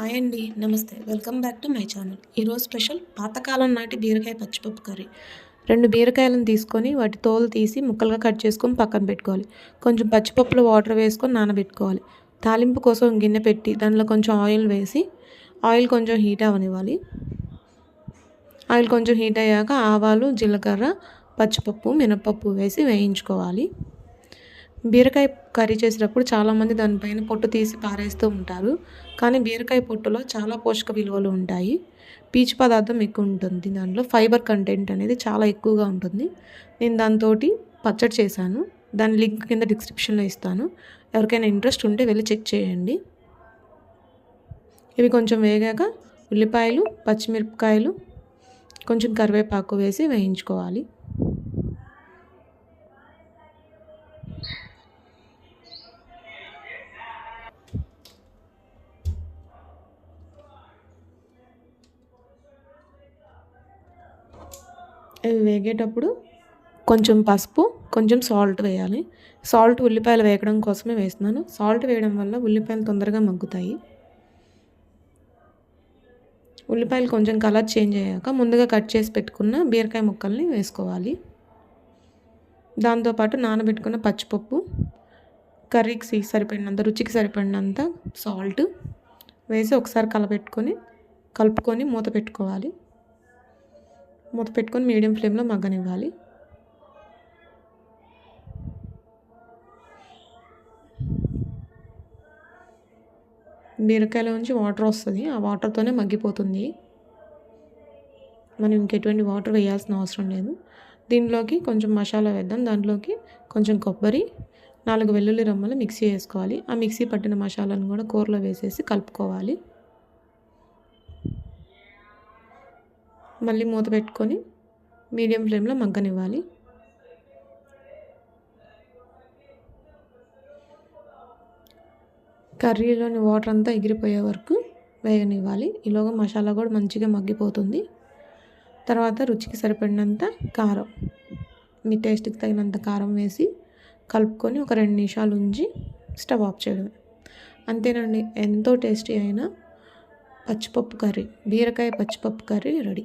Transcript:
Hi అండి నమస్తే. Welcome back to my channel. ఈరోజు స్పెషల్ పాతకాలం నాటి బీరకాయ పచ్చిపప్పు కర్రీ. రెండు బీరకాయలను తీసుకొని వాటి తోలు తీసి ముక్కలుగా కట్ చేసుకొని పక్కన పెట్టుకోవాలి. కొంచెం పచ్చిపప్పులో వాటర్ వేసుకొని నానబెట్టుకోవాలి. తాలింపు కోసం గిన్నె పెట్టి దానిలో కొంచెం ఆయిల్ వేసి ఆయిల్ కొంచెం హీట్ అవ్వనివ్వాలి ఆయిల్ కొంచెం హీట్ అయ్యాక ఆవాలు జీలకర్ర పచ్చిపప్పు మినపప్పు వేసి వేయించుకోవాలి. బీరకాయ కర్రీ చేసేటప్పుడు చాలామంది దానిపైన పొట్టు తీసి పారేస్తూ ఉంటారు. కానీ బీరకాయ పొట్టులో చాలా పోషక విలువలు ఉంటాయి. పీచు పదార్థం ఎక్కువ ఉంటుంది. దాంట్లో ఫైబర్ కంటెంట్ అనేది చాలా ఎక్కువగా ఉంటుంది. నేను దాంతో పచ్చడి చేశాను. దాని లింక్ కింద డిస్క్రిప్షన్లో ఇస్తాను. ఎవరికైనా ఇంట్రెస్ట్ ఉంటే వెళ్ళి చెక్ చేయండి. ఇవి కొంచెం వేగాక ఉల్లిపాయలు పచ్చిమిరపకాయలు కొంచెం కరివేపాకు వేసి వేయించుకోవాలి. ఇవి వేగేటప్పుడు కొంచెం పసుపు కొంచెం సాల్ట్ వేయాలి. సాల్ట్ ఉల్లిపాయలు వేయడం కోసమే వేస్తున్నాను. సాల్ట్ వేయడం వల్ల ఉల్లిపాయలు తొందరగా మగ్గుతాయి. ఉల్లిపాయలు కొంచెం కలర్ చేంజ్ అయ్యాక ముందుగా కట్ చేసి పెట్టుకున్న బీరకాయ ముక్కల్ని వేసుకోవాలి. దాంతోపాటు నానబెట్టుకున్న పచ్చిపప్పు కర్రీకి సరిపడినంత రుచికి సరిపడినంత సాల్ట్ వేసి ఒకసారి కలపెట్టుకొని కలుపుకొని మూత పెట్టుకోవాలి. మూత పెట్టుకొని మీడియం ఫ్లేమ్లో మగ్గనివ్వాలి. బీరకాయలో నుంచి వాటర్ వస్తుంది. ఆ వాటర్తోనే మగ్గిపోతుంది. మనం ఇంకెటువంటి వాటర్ వేయాల్సిన అవసరం లేదు. దీనిలోకి కొంచెం మసాలా వేద్దాం. దాంట్లోకి కొంచెం కొబ్బరి నాలుగు వెల్లుల్లి రమ్మలు మిక్సీ వేసుకోవాలి. ఆ మిక్సీ పట్టిన మసాలాను కూడా కూరలో వేసేసి కలుపుకోవాలి. మళ్ళీ మూత పెట్టుకొని మీడియం ఫ్లేమ్లో మగ్గనివ్వాలి. కర్రీలోని వాటర్ అంతా ఎగిరిపోయే వరకు వేగనివ్వాలి ఈలోగా మసాలా కూడా మంచిగా మగ్గిపోతుంది. తర్వాత రుచికి సరిపడినంత కారం మీ టేస్ట్కి తగినంత కారం వేసి కలుపుకొని ఒక రెండు నిమిషాలు ఉంచి స్టవ్ ఆఫ్ చేయడమే. అంతేనండి ఎంతో టేస్టీ అయిన పచ్చిపప్పు కర్రీ బీరకాయ పచ్చిపప్పు curry ready.